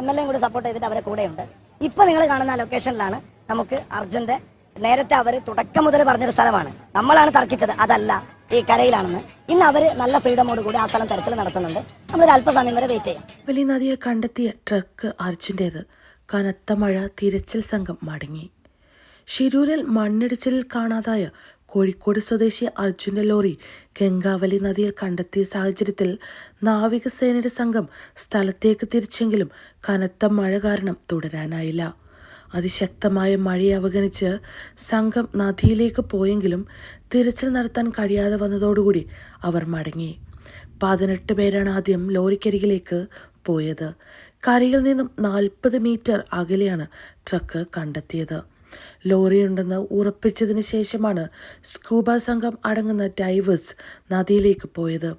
M L എയും കൂടി support ചെയ്തിട്ട് അവരെ കൂടെയുണ്ട്. ഇപ്പൊ നിങ്ങൾ കാണുന്ന ലൊക്കേഷനിലാണ് നമുക്ക് അർജുന്റെ നേരത്തെ അവർ തുടക്കം മുതൽ പറഞ്ഞൊരു സ്ഥലമാണ്. നമ്മളാണ് തർക്കിച്ചത്. അതല്ല ഈ കരയിലാണെന്ന്. ഇന്ന് അവർ നല്ല ഫ്രീഡമോട് കൂടി ആ സ്ഥലം തെരച്ചിൽ നടത്തുന്നുണ്ട്. നമ്മൾ അല്പസമയം വരെ വെയിറ്റ് ചെയ്യാം. വലിയ നദിയെ കണ്ടെത്തിയ ട്രക്ക് അർജുന്റേത് കനത്ത മഴ തിരച്ചിൽ സംഘം മടങ്ങി. ഷിരൂരിൽ മണ്ണിടിച്ചിലിൽ കാണാതായ കോഴിക്കോട് സ്വദേശി അർജുന ലോറി ഗംഗാവലി നദിയിൽ കണ്ടെത്തിയ സാഹചര്യത്തിൽ നാവികസേനയുടെ സംഘം സ്ഥലത്തേക്ക് തിരിച്ചെങ്കിലും കനത്ത മഴ കാരണം തുടരാനായില്ല. അതിശക്തമായ മഴയെ അവഗണിച്ച് സംഘം നദിയിലേക്ക് പോയെങ്കിലും തിരച്ചിൽ നടത്താൻ കഴിയാതെ വന്നതോടുകൂടി അവർ മടങ്ങി. പതിനെട്ട് പേരാണ് ആദ്യം ലോറിക്കരികിലേക്ക് പോയത്. കരയിൽ നിന്നും നാൽപ്പത് മീറ്റർ അകലെയാണ് ട്രക്ക് കണ്ടെത്തിയത്. ലോറിയുണ്ടെന്ന് ഉറപ്പിച്ചതിന് ശേഷമാണ് സ്കൂബ സംഘം അടങ്ങുന്ന ഡൈവേഴ്സ് നദിയിലേക്ക് പോയത്.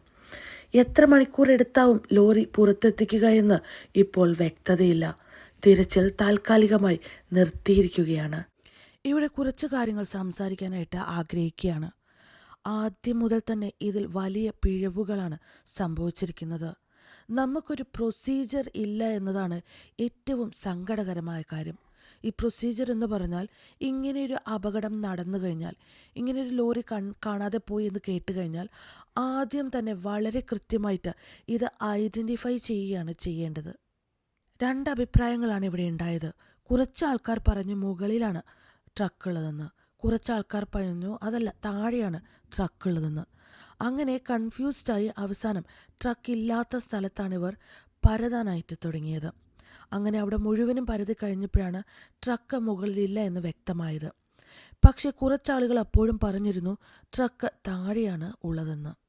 എത്ര മണിക്കൂർ എടുത്താവും ലോറി പുറത്തെത്തിക്കുക എന്ന് ഇപ്പോൾ വ്യക്തതയില്ല. തിരച്ചിൽ താൽക്കാലികമായി നിർത്തിയിരിക്കുകയാണ്. ഇവിടെ കുറച്ച് കാര്യങ്ങൾ സംസാരിക്കാനായിട്ട് ആഗ്രഹിക്കുകയാണ്. ആദ്യം മുതൽ തന്നെ ഇതിൽ വലിയ പിഴവുകളാണ് സംഭവിച്ചിരിക്കുന്നത്. നമുക്കൊരു പ്രൊസീജിയർ ഇല്ല എന്നതാണ് ഏറ്റവും സങ്കടകരമായ കാര്യം. ഈ പ്രൊസീജിയർ എന്ന് പറഞ്ഞാൽ ഇങ്ങനെയൊരു അപകടം നടന്നു കഴിഞ്ഞാൽ ഇങ്ങനെയൊരു ലോറി കൺ കാണാതെ പോയി എന്ന് കേട്ട് കഴിഞ്ഞാൽ ആദ്യം തന്നെ വളരെ കൃത്യമായിട്ട് ഇത് ഐഡന്റിഫൈ ചെയ്യുകയാണ് ചെയ്യേണ്ടത്. രണ്ട് അഭിപ്രായങ്ങളാണ് ഇവിടെ ഉണ്ടായത്. കുറച്ച് ആൾക്കാർ പറഞ്ഞു മുകളിലാണ് ട്രക്ക് ഉള്ളതെന്ന്. കുറച്ച് ആൾക്കാർ പറഞ്ഞു അതല്ല താഴെയാണ് ട്രക്ക് ഉള്ളതെന്ന്. അങ്ങനെ കൺഫ്യൂസ്ഡായി അവസാനം ട്രക്ക് ഇല്ലാത്ത സ്ഥലത്താണ് ഇവർ പരതാനായിട്ട് തുടങ്ങിയത്. അങ്ങനെ അവിടെ മുഴുവനും പരതി കഴിഞ്ഞപ്പോഴാണ് ട്രക്ക് മുകളിലില്ല എന്ന് വ്യക്തമായത്. പക്ഷേ കുറച്ചാളുകൾ അപ്പോഴും പറഞ്ഞിരുന്നു ട്രക്ക് താഴെയാണ് ഉള്ളതെന്ന്.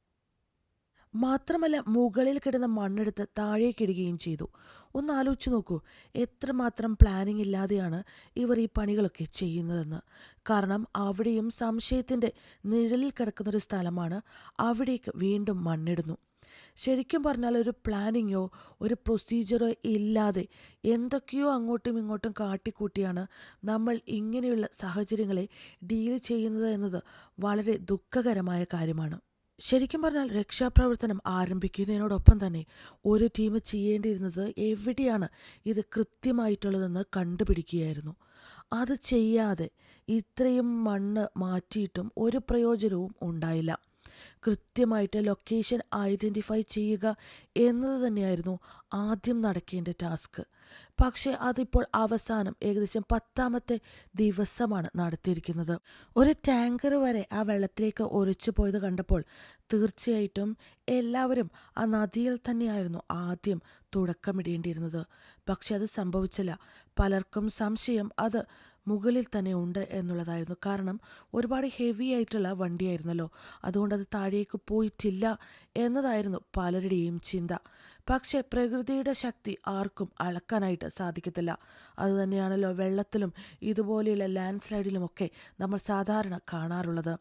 മാത്രമല്ല മുകളിൽ കിടന്ന മണ്ണെടുത്ത് താഴേക്കിടുകയും ചെയ്തു. ഒന്ന് ആലോചിച്ച് നോക്കൂ എത്രമാത്രം പ്ലാനിംഗ് ഇല്ലാതെയാണ് ഇവർ ഈ പണികളൊക്കെ ചെയ്യുന്നതെന്ന്. കാരണം അവിടെയും സംശയത്തിന്റെ നിഴലിൽ കിടക്കുന്നൊരു സ്ഥലമാണ് അവിടേക്ക് വീണ്ടും മണ്ണിടുന്നു. ശരിക്കും പറഞ്ഞാൽ ഒരു പ്ലാനിങ്ങോ ഒരു പ്രൊസീജിയറോ ഇല്ലാതെ എന്തൊക്കെയോ അങ്ങോട്ടും ഇങ്ങോട്ടും കാട്ടിക്കൂട്ടിയാണ് നമ്മൾ ഇങ്ങനെയുള്ള സാഹചര്യങ്ങളെ ഡീൽ ചെയ്യുന്നത് എന്നത് വളരെ ദുഃഖകരമായ കാര്യമാണ്. ശരിക്കും പറഞ്ഞാൽ രക്ഷാപ്രവർത്തനം ആരംഭിക്കുന്നതിനോടൊപ്പം തന്നെ ഒരു ടീം ചെയ്യേണ്ടിയിരുന്നത് എവിടെയാണ് ഇത് കൃത്യമായിട്ടുള്ളതെന്ന് കണ്ടുപിടിക്കുകയായിരുന്നു. അത് ചെയ്യാതെ ഇത്രയും മണ്ണ് മാറ്റിയിട്ടും ഒരു പ്രയോജനവും ഉണ്ടായില്ല. കൃത്യമായിട്ട് ലൊക്കേഷൻ ഐഡന്റിഫൈ ചെയ്യുക എന്നത് തന്നെയായിരുന്നു ആദ്യം നടക്കേണ്ട ടാസ്ക് പക്ഷേ അതിപ്പോൾ അവസാനം ഏകദേശം പത്താമത്തെ ദിവസമാണ് നടത്തിയിരിക്കുന്നത്. ഒരു ടാങ്കർ വരെ ആ വെള്ളത്തിലേക്ക് ഒരച്ചു പോയത് കണ്ടപ്പോൾ തീർച്ചയായിട്ടും എല്ലാവരും ആ നദിയിൽ തന്നെയായിരുന്നു ആദ്യം തുടക്കമിടേണ്ടിയിരുന്നത്. പക്ഷെ അത് സംഭവിച്ചില്ല. പലർക്കും സംശയം. അത് മുകളിൽ തന്നെ ഉണ്ട് എന്നുള്ളതായിരുന്നു. കാരണം ഒരുപാട് ഹെവി ആയിട്ടുള്ള വണ്ടിയായിരുന്നല്ലോ. അതുകൊണ്ട് അത് താഴേക്ക് പോയിട്ടില്ല എന്നതായിരുന്നു പലരുടെയും ചിന്ത. പക്ഷേ പ്രകൃതിയുടെ ശക്തി ആർക്കും അളക്കാനായിട്ട് സാധിക്കത്തില്ല. അതുതന്നെയാണല്ലോ വെള്ളത്തിലും ഇതുപോലെയുള്ള ലാൻഡ് സ്ലൈഡിലുമൊക്കെ നമ്മൾ സാധാരണ കാണാറുള്ളത്.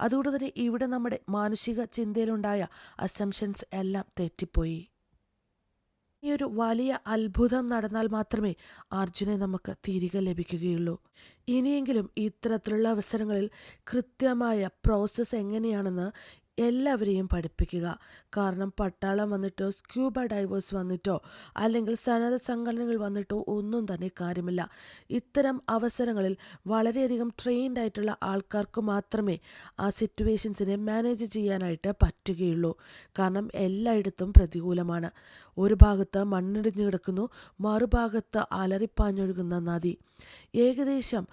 അതുകൊണ്ട് തന്നെ ഇവിടെ നമ്മുടെ മാനുഷിക ചിന്തയിലുണ്ടായ അസംഷൻസ് എല്ലാം തെറ്റിപ്പോയി. ഈ ഒരു വലിയ അത്ഭുതം നടന്നാൽ മാത്രമേ അർജുനെ നമുക്ക് തിരികെ ലഭിക്കുകയുള്ളൂ. ഇനിയെങ്കിലും ഇത്തരത്തിലുള്ള അവസരങ്ങളിൽ കൃത്യമായ പ്രോസസ്സ് എങ്ങനെയാണെന്ന് എല്ലാവരെയും പഠിപ്പിക്കുക. കാരണം പട്ടാളം വന്നിട്ടോ സ്ക്യൂബ ഡൈവേഴ്സ് വന്നിട്ടോ അല്ലെങ്കിൽ സന്നദ്ധ സംഘടനകൾ വന്നിട്ടോ ഒന്നും തന്നെ കാര്യമില്ല. ഇത്തരം അവസരങ്ങളിൽ വളരെയധികം ട്രെയിൻഡ് ആയിട്ടുള്ള ആൾക്കാർക്ക് മാത്രമേ ആ സിറ്റുവേഷൻസിനെ മാനേജ് ചെയ്യാനായിട്ട് പറ്റുകയുള്ളൂ. കാരണം എല്ലായിടത്തും പ്രതികൂലമാണ്. ഒരു ഭാഗത്ത് മണ്ണിടിഞ്ഞു കിടക്കുന്നു മറുഭാഗത്ത് അലറിപ്പാഞ്ഞൊഴുകുന്ന നദി. ഏകദേശം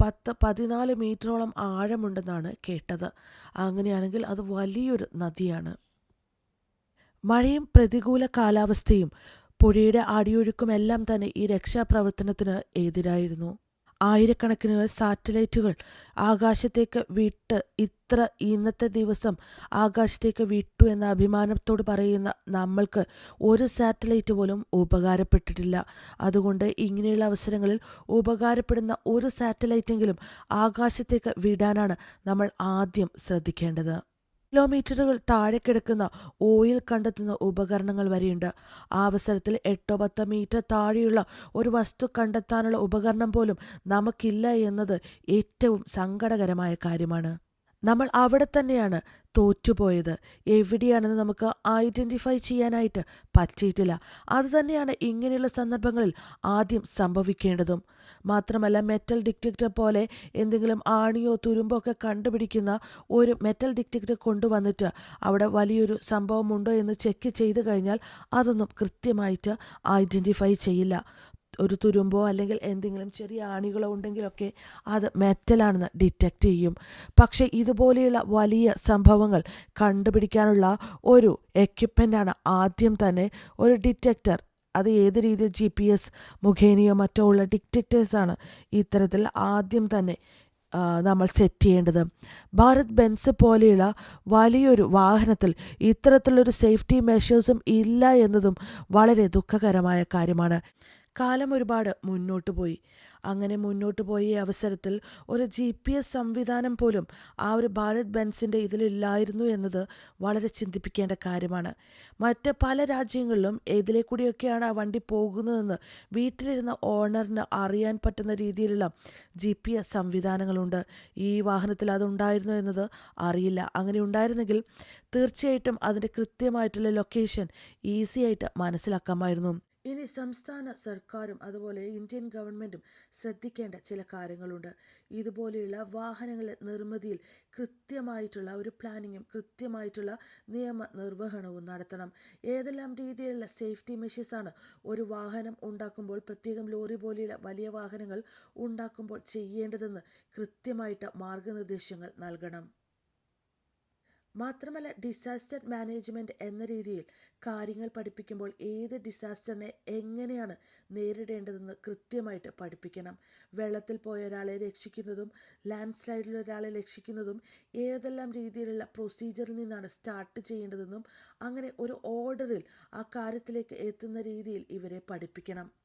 പത്ത് പതിനാല് മീറ്ററോളം ആഴമുണ്ടെന്നാണ് കേട്ടത്. അങ്ങനെയാണെങ്കിൽ അത് വലിയൊരു നദിയാണ്. മഴയും പ്രതികൂല കാലാവസ്ഥയും പുഴയുടെ അടിയൊഴുക്കും എല്ലാം തന്നെ ഈ രക്ഷാപ്രവർത്തനത്തിന് എതിരായിരുന്നു. ആയിരക്കണക്കിന് സാറ്റലൈറ്റുകൾ ആകാശത്തേക്ക് വിട്ട് ഇത്ര ഇന്നത്തെ ദിവസം ആകാശത്തേക്ക് വിട്ടു എന്ന അഭിമാനത്തോട് പറയുന്ന നമ്മൾക്ക് ഒരു സാറ്റലൈറ്റ് പോലും ഉപകാരപ്പെട്ടിട്ടില്ല. അതുകൊണ്ട് ഇങ്ങനെയുള്ള അവസരങ്ങളിൽ ഉപകാരപ്പെടുന്ന ഒരു സാറ്റലൈറ്റെങ്കിലും ആകാശത്തേക്ക് വിടാനാണ് നമ്മൾ ആദ്യം ശ്രദ്ധിക്കേണ്ടത്. കിലോമീറ്ററുകൾ താഴെ കിടക്കുന്ന ഓയിൽ കണ്ടെത്തുന്ന ഉപകരണങ്ങൾ വരെയുണ്ട്. ആ അവസരത്തിൽ എട്ടോ പത്തോ മീറ്റർ താഴെയുള്ള ഒരു വസ്തു കണ്ടെത്താനുള്ള ഉപകരണം പോലും നമുക്കില്ല എന്നത് ഏറ്റവും സങ്കടകരമായ കാര്യമാണ്. നമ്മൾ അവിടെ തന്നെയാണ് തോറ്റുപോയത്. എവിടെയാണെന്ന് നമുക്ക് ഐഡന്റിഫൈ ചെയ്യാനായിട്ട് പറ്റിയിട്ടില്ല. അതുതന്നെയാണ് ഇങ്ങനെയുള്ള സന്ദർഭങ്ങളിൽ ആദ്യം സംഭവിക്കേണ്ടതും. മാത്രമല്ല മെറ്റൽ ഡിറ്റക്ടർ പോലെ എന്തെങ്കിലും ആണിയോ തുരുമ്പോ ഒക്കെ കണ്ടുപിടിക്കുന്ന ഒരു മെറ്റൽ ഡിറ്റക്ടർ കൊണ്ടുവന്നിട്ട് അവിടെ വലിയൊരു സംഭവമുണ്ടോ എന്ന് ചെക്ക് ചെയ്ത് കഴിഞ്ഞാൽ അതൊന്നും കൃത്യമായിട്ട് ഐഡന്റിഫൈ ചെയ്യില്ല. ഒരു തുരുമ്പോ അല്ലെങ്കിൽ എന്തെങ്കിലും ചെറിയ ആണികളോ ഉണ്ടെങ്കിലൊക്കെ അത് മെറ്റലാണെന്ന് ഡിറ്റക്റ്റ് ചെയ്യും. പക്ഷേ ഇതുപോലെയുള്ള വലിയ സംഭവങ്ങൾ കണ്ടുപിടിക്കാനുള്ള ഒരു എക്യുപ്മെന്റാണ് ആദ്യം തന്നെ ഒരു ഡിറ്റക്ടർ. അത് ഏത് രീതിയിൽ ജി പി എസ് മുഖേനയോ മറ്റോ ഉള്ള ഡിറ്റക്ടേഴ്സാണ് ഇത്തരത്തിൽ ആദ്യം തന്നെ നമ്മൾ സെറ്റ് ചെയ്യേണ്ടത്. ഭാരത് ബെൻസ് പോലെയുള്ള വലിയൊരു വാഹനത്തിൽ ഇത്തരത്തിലൊരു സേഫ്റ്റി മെഷേഴ്സും ഇല്ല എന്നതും വളരെ ദുഃഖകരമായ കാര്യമാണ്. കാലം ഒരുപാട് മുന്നോട്ട് പോയി. അങ്ങനെ മുന്നോട്ട് പോയ അവസരത്തിൽ ഒരു ജി പി എസ് സംവിധാനം പോലും ആ ഒരു ഭാരത് ബെൻസിന്റെ ഇതിലില്ലായിരുന്നു എന്നത് വളരെ ചിന്തിപ്പിക്കേണ്ട കാര്യമാണ്. മറ്റ് പല രാജ്യങ്ങളിലും ഏതിലെ കൂടിയൊക്കെയാണ് ആ വണ്ടി പോകുന്നതെന്ന് വീട്ടിലിരുന്ന ഓണറിന് അറിയാൻ പറ്റുന്ന രീതിയിലുള്ള ജി പി എസ് സംവിധാനങ്ങളുണ്ട്. ഈ വാഹനത്തിൽ അതുണ്ടായിരുന്നു എന്നത് അറിയില്ല. അങ്ങനെ ഉണ്ടായിരുന്നെങ്കിൽ തീർച്ചയായിട്ടും അതിന്റെ കൃത്യമായിട്ടുള്ള ലൊക്കേഷൻ ഈസി ആയിട്ട് മനസ്സിലാക്കാമായിരുന്നു. ഇനി സംസ്ഥാന സർക്കാരും അതുപോലെ ഇന്ത്യൻ ഗവൺമെന്റും ശ്രദ്ധിക്കേണ്ട ചില കാര്യങ്ങളുണ്ട്. ഇതുപോലെയുള്ള വാഹനങ്ങളുടെ നിർമ്മിതിയിൽ കൃത്യമായിട്ടുള്ള ഒരു പ്ലാനിങ്ങും കൃത്യമായിട്ടുള്ള നിയമ നിർവഹണവും നടത്തണം. ഏതെല്ലാം രീതിയിലുള്ള സേഫ്റ്റി മെഷീസാണ് ഒരു വാഹനം ഉണ്ടാക്കുമ്പോൾ പ്രത്യേകം ലോറി പോലെയുള്ള വലിയ വാഹനങ്ങൾ ഉണ്ടാക്കുമ്പോൾ ചെയ്യേണ്ടതെന്ന് കൃത്യമായിട്ട് മാർഗനിർദ്ദേശങ്ങൾ നൽകണം. മാത്രമല്ല ഡിസാസ്റ്റർ മാനേജ്മെന്റ് എന്ന രീതിയിൽ കാര്യങ്ങൾ പഠിപ്പിക്കുമ്പോൾ ഏത് ഡിസാസ്റ്ററിനെ എങ്ങനെയാണ് നേരിടേണ്ടതെന്ന് കൃത്യമായിട്ട് പഠിപ്പിക്കണം. വെള്ളത്തിൽ പോയ ഒരാളെ രക്ഷിക്കുന്നതും ലാൻഡ് സ്ലൈഡിൽ ഒരാളെ രക്ഷിക്കുന്നതും ഏതെല്ലാം രീതിയിലുള്ള പ്രൊസീജിയറിൽ നിന്നാണ് സ്റ്റാർട്ട് ചെയ്യേണ്ടതെന്നും അങ്ങനെ ഒരു ഓർഡറിൽ ആ കാര്യത്തിലേക്ക് എത്തുന്ന രീതിയിൽ ഇവരെ പഠിപ്പിക്കണം.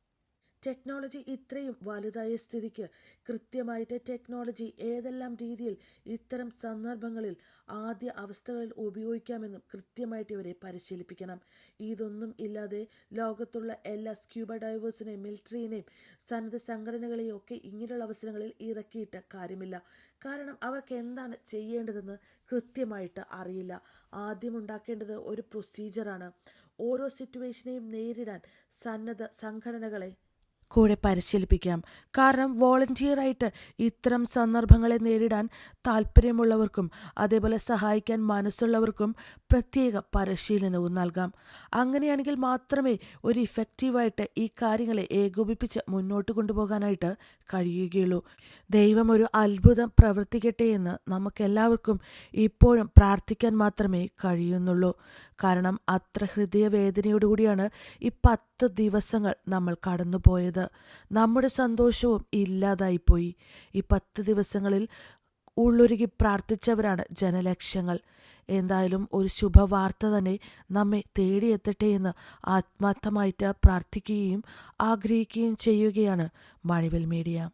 ടെക്നോളജി ഇത്രയും വലുതായ സ്ഥിതിക്ക് കൃത്യമായിട്ട് ടെക്നോളജി ഏതെല്ലാം രീതിയിൽ ഇത്തരം സന്ദർഭങ്ങളിൽ ആദ്യ അവസ്ഥകളിൽ ഉപയോഗിക്കാമെന്നും കൃത്യമായിട്ട് ഇവരെ പരിശീലിപ്പിക്കണം. ഇതൊന്നും ഇല്ലാതെ ലോകത്തുള്ള എല്ലാ സ്ക്യൂബ ഡൈവേഴ്സിനെയും മിലിറ്ററിനെയും സന്നദ്ധ സംഘടനകളെയും ഒക്കെ ഇങ്ങനെയുള്ള അവസരങ്ങളിൽ ഇറക്കിയിട്ട് കാര്യമില്ല. കാരണം അവർക്ക് എന്താണ് ചെയ്യേണ്ടതെന്ന് കൃത്യമായിട്ട് അറിയില്ല. ആദ്യം ഉണ്ടാക്കേണ്ടത് ഒരു പ്രൊസീജിയറാണ് ഓരോ സിറ്റുവേഷനെയും നേരിടാൻ സന്നദ്ധ സംഘടനകളെ കൂടെ പരിശീലിപ്പിക്കാം. കാരണം വോളണ്ടിയറായിട്ട് ഇത്തരം സന്ദർഭങ്ങളെ നേരിടാൻ താല്പര്യമുള്ളവർക്കും അതേപോലെ സഹായിക്കാൻ മനസ്സുള്ളവർക്കും പ്രത്യേക പരിശീലനവും നൽകാം. അങ്ങനെയാണെങ്കിൽ മാത്രമേ ഒരു ഇഫക്റ്റീവായിട്ട് ഈ കാര്യങ്ങളെ ഏകോപിപ്പിച്ച് മുന്നോട്ട് കൊണ്ടുപോകാനായിട്ട് കഴിയുകയുള്ളൂ. ദൈവം ഒരു അത്ഭുതം പ്രവർത്തിക്കട്ടെ എന്ന് നമുക്കെല്ലാവർക്കും ഇപ്പോഴും പ്രാർത്ഥിക്കാൻ മാത്രമേ കഴിയുന്നുള്ളൂ. കാരണം അത്ര ഹൃദയവേദനയോടുകൂടിയാണ് ഈ പത്ത് ദിവസങ്ങൾ നമ്മൾ കടന്നുപോയത്. നമ്മുടെ സന്തോഷവും ഇല്ലാതായിപ്പോയി. ഈ പത്ത് ദിവസങ്ങളിൽ ഉള്ളൊരുകി പ്രാർത്ഥിച്ചവരാണ് ജനലക്ഷ്യങ്ങൾ. എന്തായാലും ഒരു ശുഭവാർത്ത തന്നെ നമ്മെ തേടിയെത്തട്ടെ എന്ന് ആത്മാർത്ഥമായിട്ട് പ്രാർത്ഥിക്കുകയും ആഗ്രഹിക്കുകയും ചെയ്യുകയാണ് മണിവൽ മീഡിയ.